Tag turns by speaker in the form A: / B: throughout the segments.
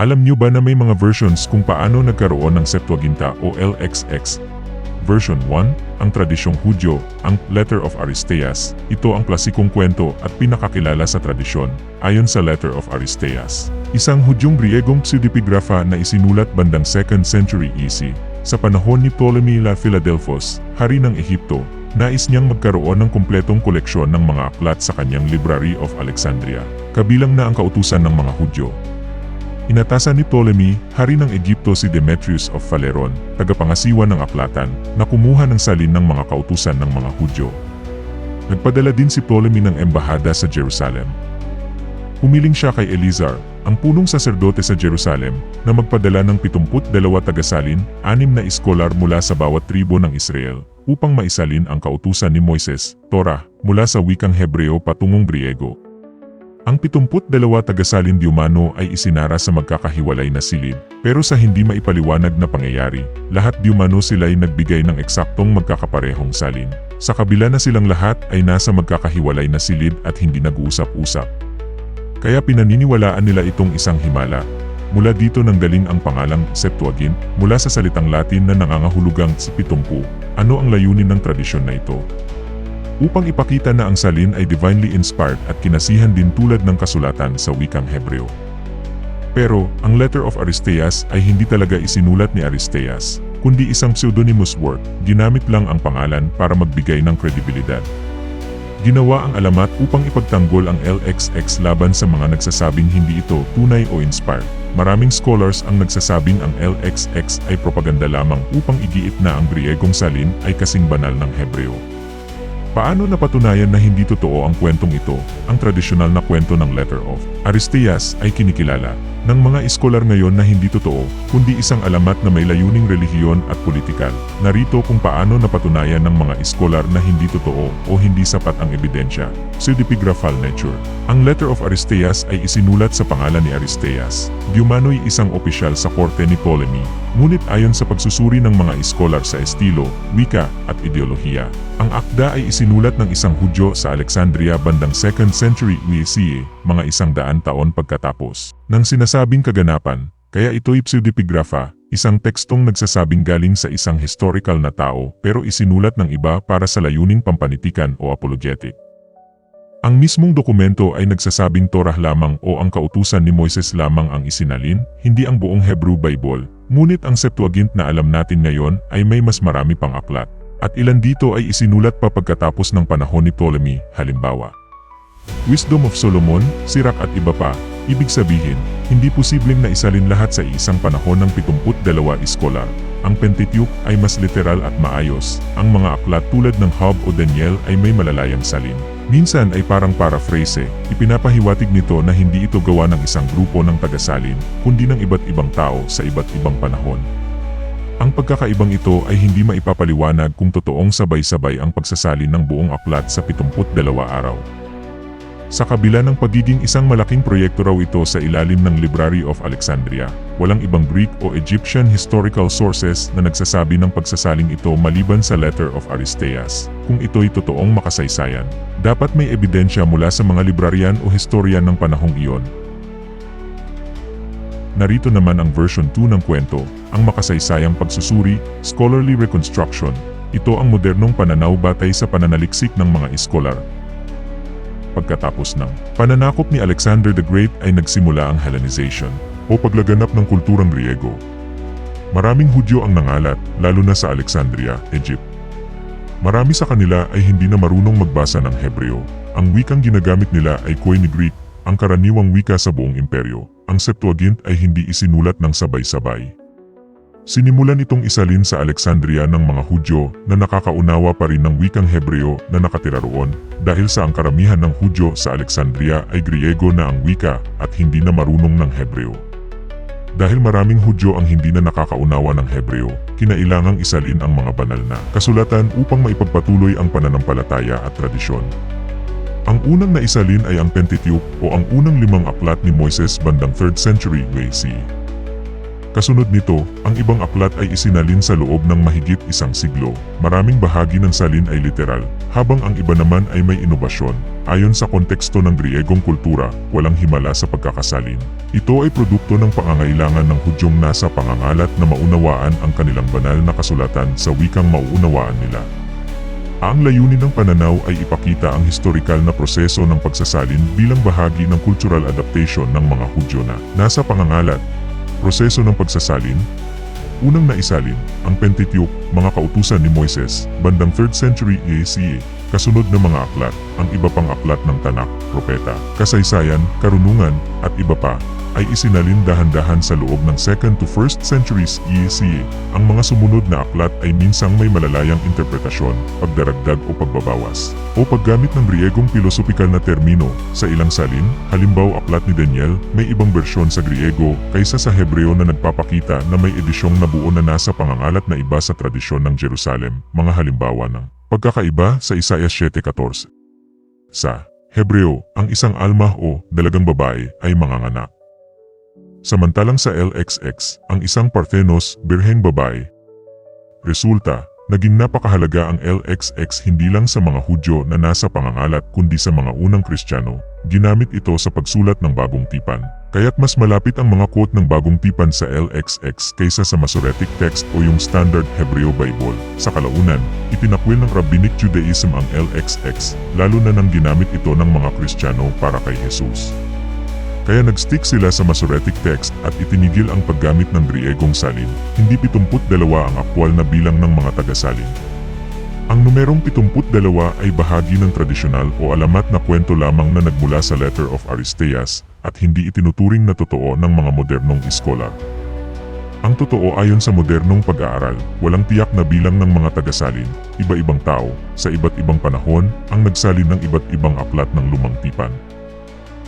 A: Alam nyo ba na may mga versions kung paano nagkaroon ng Septuaginta o LXX? Version 1, ang tradisyong Hudyo, ang Letter of Aristeas. Ito ang klasikong kwento at pinakakilala sa tradisyon, ayon sa Letter of Aristeas. Isang Hudyong Griegong pseudepigrapha na isinulat bandang 2nd century EC. Sa panahon ni Ptolemy la Philadelphos, hari ng Ehipto, nais niyang magkaroon ng kumpletong koleksyon ng mga aklat sa kanyang Library of Alexandria, kabilang na ang kautusan ng mga Hudyo. Inatasan ni Ptolemy, hari ng Egypto si Demetrius of Phaleron, tagapangasiwa ng aklatan, na kumuha ng salin ng mga kautusan ng mga Hudyo. Nagpadala din si Ptolemy ng embahada sa Jerusalem. Humiling siya kay Elizar, ang punong saserdote sa Jerusalem, na magpadala ng 72 tagasalin, anim na iskolar mula sa bawat tribo ng Israel, upang maisalin ang kautusan ni Moises, Torah, mula sa wikang Hebreo patungong Griego. Ang 72 tagasalin Diumano ay isinara sa magkakahiwalay na silid, pero sa hindi maipaliwanag na pangyayari, lahat Diumano sila'y nagbigay ng eksaktong magkakaparehong salin. Sa kabila na silang lahat ay nasa magkakahiwalay na silid at hindi nag-uusap-usap. Kaya pinaniniwalaan nila itong isang himala. Mula dito nang daling ang pangalang Septuagint mula sa salitang Latin na nangangahulugang si pitumpu. Ano ang layunin ng tradisyon na ito? Upang ipakita na ang salin ay divinely inspired at kinasihan din tulad ng kasulatan sa wikang Hebreo. Pero, ang Letter of Aristeas ay hindi talaga isinulat ni Aristeas, kundi isang pseudonymous work, ginamit lang ang pangalan para magbigay ng kredibilidad. Ginawa ang alamat upang ipagtanggol ang LXX laban sa mga nagsasabing hindi ito tunay o inspired. Maraming scholars ang nagsasabing ang LXX ay propaganda lamang upang igiit na ang Griegong salin ay kasing banal ng Hebreo. Paano napatunayan na hindi totoo ang kwentong ito? Ang tradisyonal na kwento ng Letter of Aristeas ay kinikilala ng mga iskolar ngayon na hindi totoo, kundi isang alamat na may layuning relihiyon at politikal. Narito kung paano napatunayan ng mga iskolar na hindi totoo o hindi sapat ang ebidensya. Pseudepigraphal nature. Ang Letter of Aristeas ay isinulat sa pangalan ni Aristeas. Diumano'y isang opisyal sa korte ni Ptolemy, ngunit ayon sa pagsusuri ng mga iskolar sa estilo, wika at ideolohiya. Ang akda ay isinulat ng isang Hudyo sa Alexandria bandang 2nd century BCE, mga isang daan taon pagkatapos ng sinasabing kaganapan, kaya ito'y pseudepigrapha, isang tekstong nagsasabing galing sa isang historical na tao pero isinulat ng iba para sa layuning pampanitikan o apologetic. Ang mismong dokumento ay nagsasabing Torah lamang o ang kautusan ni Moises lamang ang isinalin, hindi ang buong Hebrew Bible, ngunit ang Septuagint na alam natin ngayon ay may mas marami pang aklat. At ilan dito ay isinulat pa pagkatapos ng panahon ni Ptolemy, halimbawa. Wisdom of Solomon, Sirach at iba pa, ibig sabihin, hindi posibleng na isalin lahat sa isang panahon ng 72 iskolar. Ang Pentateuch ay mas literal at maayos, ang mga aklat tulad ng Job o Daniel ay may malalayang salin. Minsan ay parang paraphrase, ipinapahiwatig nito na hindi ito gawa ng isang grupo ng tagasalin, kundi ng iba't ibang tao sa iba't ibang panahon. Ang pagkakaibang ito ay hindi maipapaliwanag kung totoong sabay-sabay ang pagsasalin ng buong aklat sa 72 araw. Sa kabila ng pagiging isang malaking proyekto raw ito sa ilalim ng Library of Alexandria, walang ibang Greek o Egyptian historical sources na nagsasabi ng pagsasaling ito maliban sa Letter of Aristeas. Kung ito'y totoong makasaysayan, dapat may ebidensya mula sa mga librarian o historian ng panahong iyon. Narito naman ang version 2 ng kwento, ang makasaysayang pagsusuri, scholarly reconstruction. Ito ang modernong pananaw batay sa pananaliksik ng mga iskolar, Pagkatapos ng pananakop ni Alexander the Great ay nagsimula ang Hellenization o paglaganap ng kulturang Griego. Maraming Hudyo ang nangalat, lalo na sa Alexandria, Egypt. Marami sa kanila ay hindi na marunong magbasa ng Hebreo. Ang wikang ginagamit nila ay Koine Greek, ang karaniwang wika sa buong imperyo. Ang Septuagint ay hindi isinulat ng sabay-sabay. Sinimulan itong isalin sa Alexandria ng mga Hudyo na nakakaunawa pa rin ng wikang Hebreo na nakatira roon dahil sa ang karamihan ng Hudyo sa Alexandria ay Griego na ang wika at hindi na marunong ng Hebreo. Dahil maraming Hudyo ang hindi na nakakaunawa ng Hebreo, kinailangang isalin ang mga banal na kasulatan upang maipagpatuloy ang pananampalataya at tradisyon. Ang unang naisalin ay ang Pentateuch o ang unang limang aklat ni Moises bandang 3rd century BC. Kasunod nito, ang ibang aklat ay isinalin sa loob ng mahigit isang siglo. Maraming bahagi ng salin ay literal, habang ang iba naman ay may inobasyon. Ayon sa konteksto ng Griegong kultura, walang himala sa pagkakasalin. Ito ay produkto ng pangangailangan ng Hudyong nasa pangangalat na maunawaan ang kanilang banal na kasulatan sa wikang mauunawaan nila. Ang layunin ng pananaw ay ipakita ang historikal na proseso ng pagsasalin bilang bahagi ng cultural adaptation ng mga Hudyo na nasa pangangalat. Proseso ng pagsasalin. Unang naisalin, ang Pentateuch, mga kautusan ni Moises, bandang 3rd century ACA, kasunod ng mga aklat, ang iba pang aklat ng tanak, propeta, kasaysayan, karunungan, at iba pa, ay isinalin dahan-dahan sa loob ng 2nd to 1st centuries EACA. Ang mga sumunod na aklat ay minsang may malalayang interpretasyon, pagdaragdag o pagbabawas, o paggamit ng Griegong pilosopikal na termino. Sa ilang salin, halimbawa aklat ni Daniel, may ibang bersyon sa Griego kaysa sa Hebreo na nagpapakita na may edisyong nabuo na nasa pangangalat na iba sa tradisyon ng Jerusalem, mga halimbawa ng pagkakaiba sa Isaiah 7.14. Sa Hebreo, ang isang alma o dalagang babae ay manganganak. Samantalang sa LXX, ang isang Parthenos, birheng babae. Resulta, naging napakahalaga ang LXX hindi lang sa mga Hudyo na nasa pangangalat kundi sa mga unang Kristiyano. Ginamit ito sa pagsulat ng bagong tipan. Kaya't mas malapit ang mga quote ng bagong tipan sa LXX kaysa sa Masoretic text o yung Standard Hebreo Bible. Sa kalaunan, itinakwil ng Rabbinic Judaism ang LXX, lalo na nang ginamit ito ng mga Kristiyano para kay Jesus. Kaya nagstick sila sa Masoretic text at itinigil ang paggamit ng Griegong salin. Hindi 72 ang aktwal na bilang ng mga tagasalin. Ang numerong 72 ay bahagi ng tradisyonal o alamat na kwento lamang na nagmula sa Letter of Aristeas at hindi itinuturing na totoo ng mga modernong iskolar. Ang totoo ayon sa modernong pag-aaral, walang tiyak na bilang ng mga tagasalin, iba-ibang tao, sa iba't ibang panahon, ang nagsalin ng iba't ibang aklat ng lumang tipan.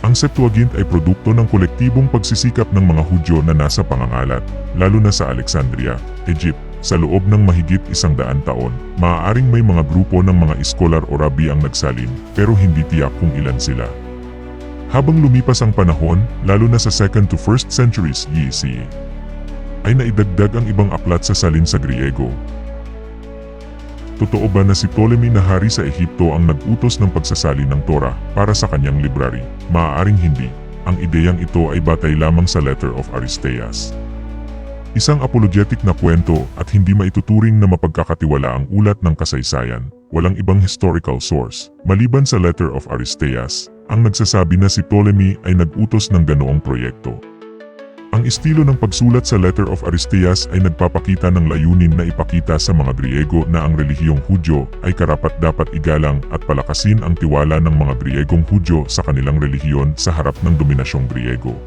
A: Ang Septuagint ay produkto ng kolektibong pagsisikap ng mga Hudyo na nasa pangangalat, lalo na sa Alexandria, Egypt, sa loob ng mahigit isang daan taon. Maaaring may mga grupo ng mga iskolar o rabi ang nagsalin, pero hindi tiyak kung ilan sila. Habang lumipas ang panahon, lalo na sa 2nd to 1st centuries BC, ay naidagdag ang ibang aklat sa salin sa Griego, Totoo ba na si Ptolemy na hari sa Ehipto ang nag-utos ng pagsasali ng Torah para sa kanyang library? Maaaring hindi. Ang ideyang ito ay batay lamang sa Letter of Aristeas. Isang apologetic na kwento at hindi maituturing na mapagkakatiwala ang ulat ng kasaysayan. Walang ibang historical source. Maliban sa Letter of Aristeas, ang nagsasabi na si Ptolemy ay nag-utos ng ganoong proyekto. Ang estilo ng pagsulat sa Letter of Aristeas ay nagpapakita ng layunin na ipakita sa mga Griego na ang relihiyong Hudyo ay karapat dapat igalang at palakasin ang tiwala ng mga Griegong Hudyo sa kanilang relihiyon sa harap ng dominasyong Griego.